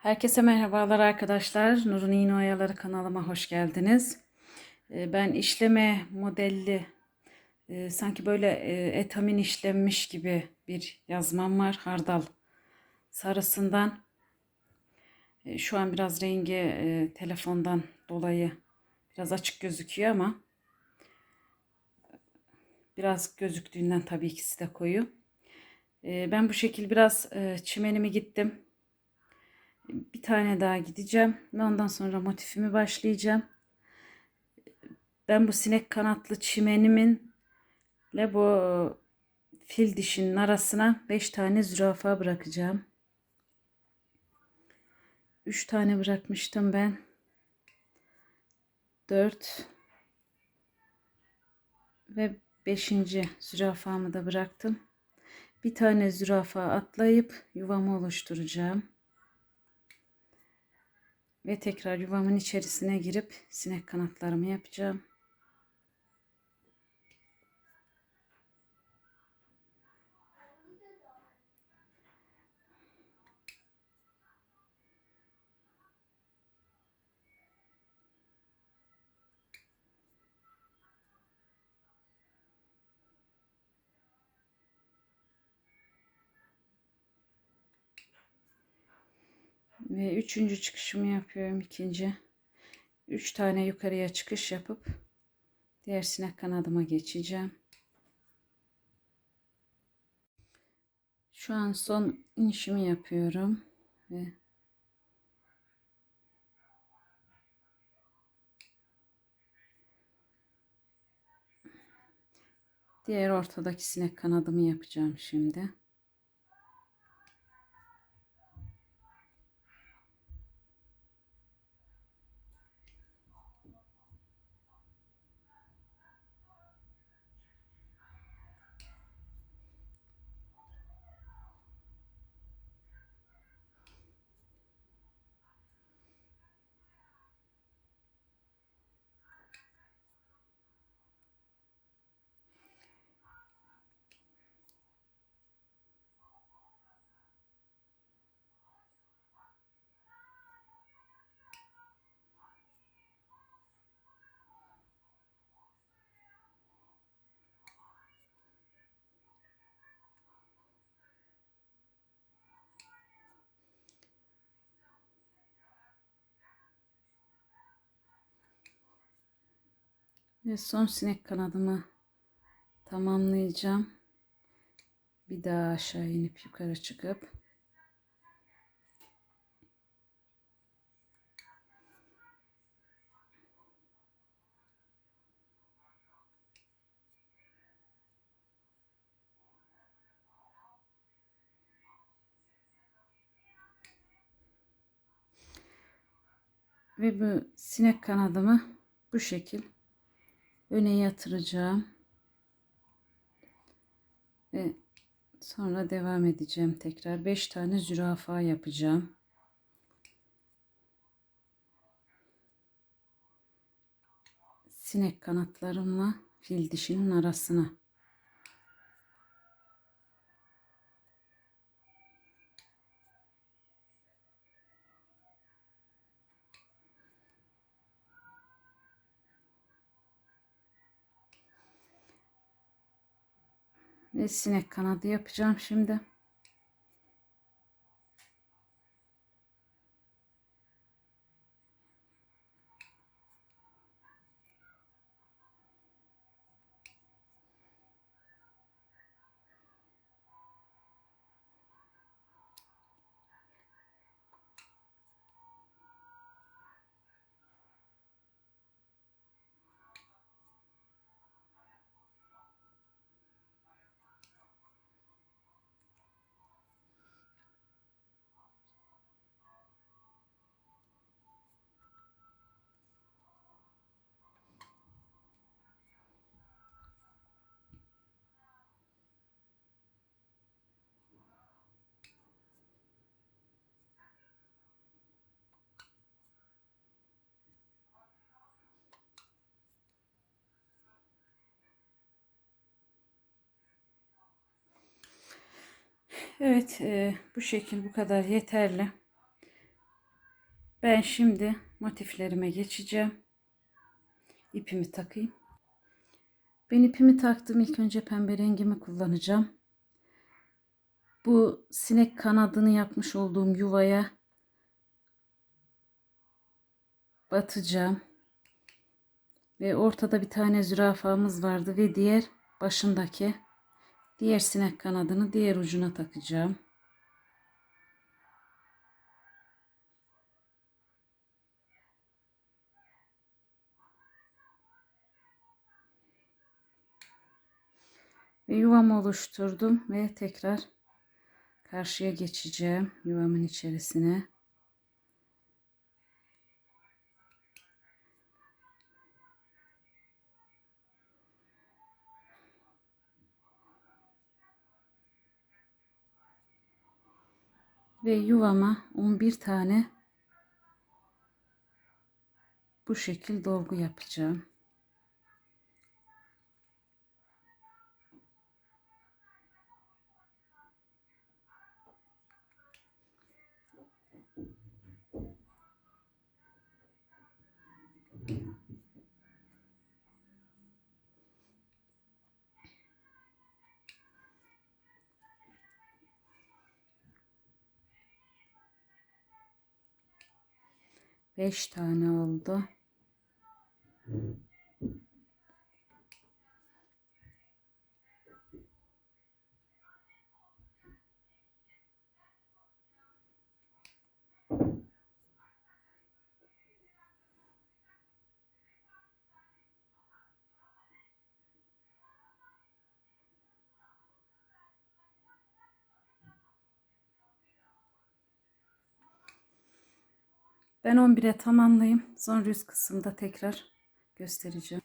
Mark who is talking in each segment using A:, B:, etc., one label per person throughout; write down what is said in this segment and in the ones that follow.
A: Herkese merhabalar arkadaşlar. Nur'un İğne Oyaları kanalıma hoş geldiniz. Ee, Ben işleme modelli e, sanki böyle e, etamin işlenmiş gibi bir yazmam var. Hardal sarısından. E, Şu an biraz rengi telefondan dolayı biraz açık gözüküyor ama biraz gözüktüğünden tabii ikisi de koyu. Ben bu şekil biraz çimenimi gittim. Bir tane daha gideceğim ve ondan sonra motifimi başlayacağım. Ben bu sinek kanatlı çimenimin ile bu fil dişinin arasına 5 tane zürafa bırakacağım. 3 tane bırakmıştım ben. 4 ve 5. zürafamı da bıraktım. Bir tane zürafa atlayıp yuvamı oluşturacağım. Ve tekrar yuvamın içerisine girip sinek kanatlarımı yapacağım. Ve üçüncü çıkışımı yapıyorum ikinci. Üç tane yukarıya çıkış yapıp diğer sinek kanadıma geçeceğim. Şu an son inişimi yapıyorum ve diğer ortadaki sinek kanadımı yapacağım şimdi. Ve son sinek kanadımı tamamlayacağım. Bir daha aşağı inip yukarı çıkıp ve bu sinek kanadımı bu şekil öne yatıracağım. Ve sonra devam edeceğim tekrar. 5 tane zürafa yapacağım. Sinek kanatlarımla fil dişinin arasına. Ve sinek kanadı yapacağım şimdi. Evet, e, bu şekil bu kadar yeterli. Ben şimdi motiflerime geçeceğim. İpimi takayım. Ben ipimi taktım. İlk önce pembe rengimi kullanacağım. Bu sinek kanadını yapmış olduğum yuvaya batacağım. Ve ortada bir tane zürafamız vardı ve diğer başındaki diğer sinek kanadını diğer ucuna takacağım. Ve yuvamı oluşturdum ve tekrar karşıya geçeceğim yuvamın içerisine. Ve yuvama 11 tane bu şekil dolgu yapacağım. Beş tane oldu. Ben 11'e tamamlayayım. Sonra üst kısımda tekrar göstereceğim.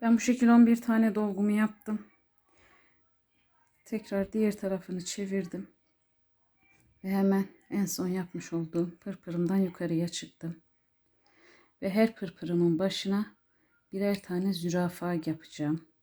A: Ben bu şekilde 11 tane dolgumu yaptım. Tekrar diğer tarafını çevirdim. Ve hemen en son yapmış olduğum pırpırımdan yukarıya çıktım. Ve her pırpırımın başına birer tane zürafa yapacağım.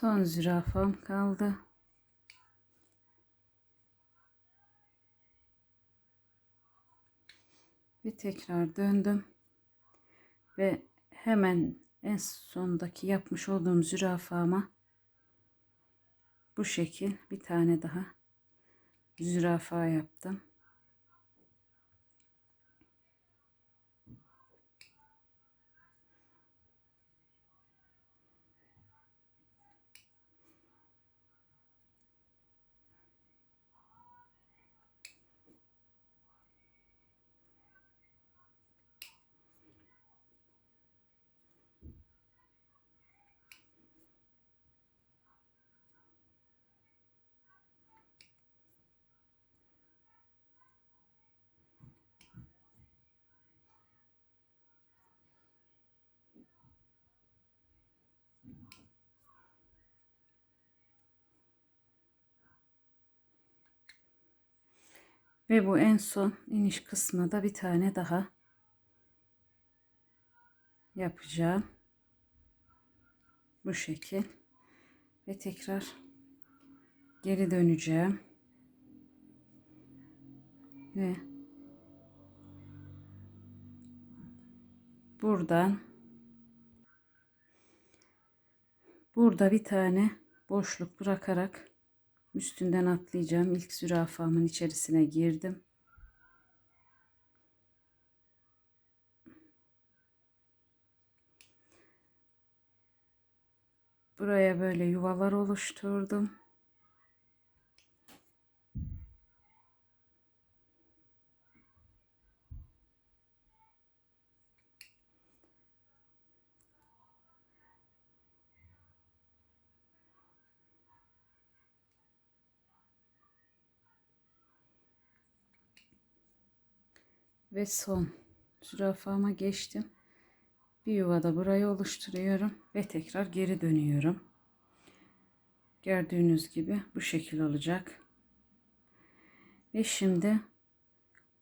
A: Son zürafam kaldı. Ve tekrar döndüm. Ve hemen en sondaki yapmış olduğum zürafama bu şekil bir tane daha zürafa yaptım. Ve bu en son iniş kısmına da bir tane daha yapacağım. Bu şekil. Ve tekrar geri döneceğim. Ve buradan burada bir tane boşluk bırakarak Üstünden atlayacağım. İlk zürafamın içerisine girdim. Buraya böyle yuvalar oluşturdum. Ve son zürafama geçtim. Bir yuvada burayı oluşturuyorum ve tekrar geri dönüyorum. Gördüğünüz gibi bu şekil olacak. Ve şimdi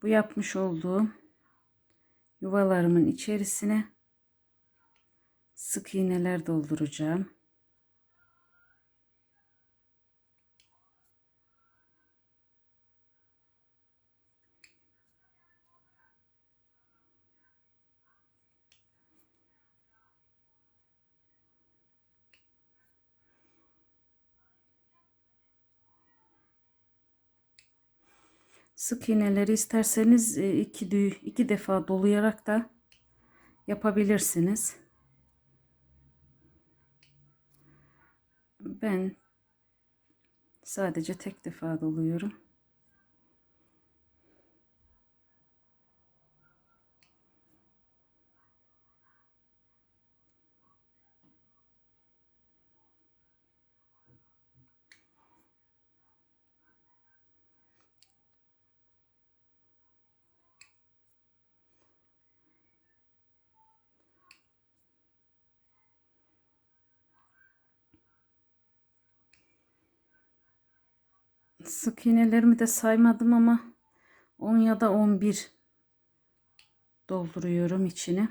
A: bu yapmış olduğum yuvalarımın içerisine sık iğneler dolduracağım. Sık iğneleri isterseniz e, iki, düğü, iki defa dolayarak da yapabilirsiniz. Ben sadece tek defa doluyorum. sık iğnelerimi de saymadım ama 10 ya da 11 dolduruyorum içini.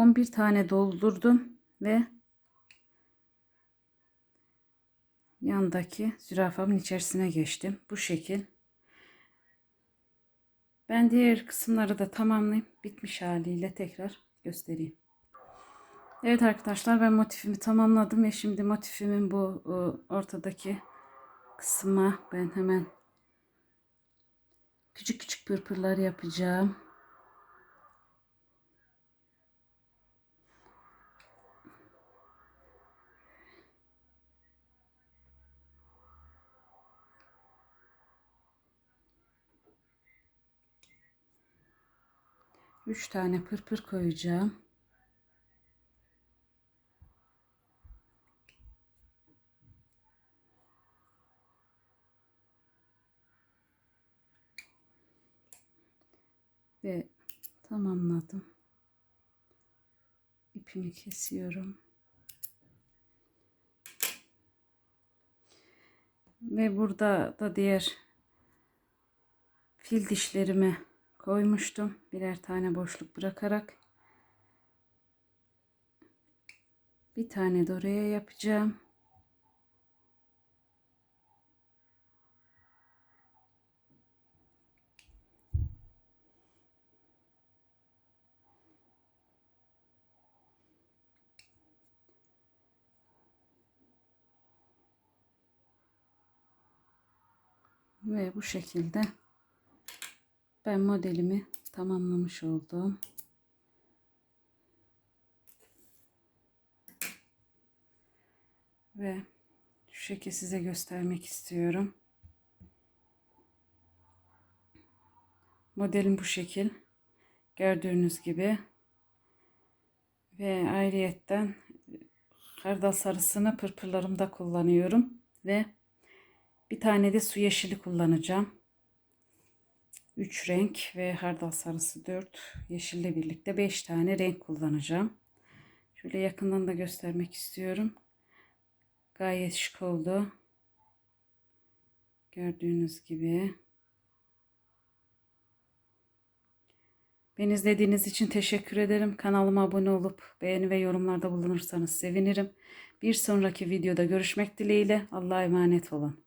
A: 11 tane doldurdum ve yandaki zürafamın içerisine geçtim. Bu şekil. Ben diğer kısımları da tamamlayıp bitmiş haliyle tekrar göstereyim. Evet arkadaşlar ben motifimi tamamladım ve şimdi motifimin bu e, ortadaki kısma ben hemen küçük küçük pırpırlar yapacağım. Üç tane pırpır koyacağım. Ve tamamladım. İpimi kesiyorum. Ve burada da diğer fil dişlerimi koymuştum. Birer tane boşluk bırakarak. Bir tane de oraya yapacağım. Ve bu şekilde ben modelimi tamamlamış oldum. Ve şu şekilde size göstermek istiyorum. Modelim bu şekil. Gördüğünüz gibi. Ve ayrıyetten hardal sarısını pırpırlarımda kullanıyorum. Ve bir tane de su yeşili kullanacağım. 3 renk ve hardal sarısı 4 yeşille birlikte 5 tane renk kullanacağım. Şöyle yakından da göstermek istiyorum. Gayet şık oldu. Gördüğünüz gibi. Beni izlediğiniz için teşekkür ederim. Kanalıma abone olup beğeni ve yorumlarda bulunursanız sevinirim. Bir sonraki videoda görüşmek dileğiyle. Allah'a emanet olun.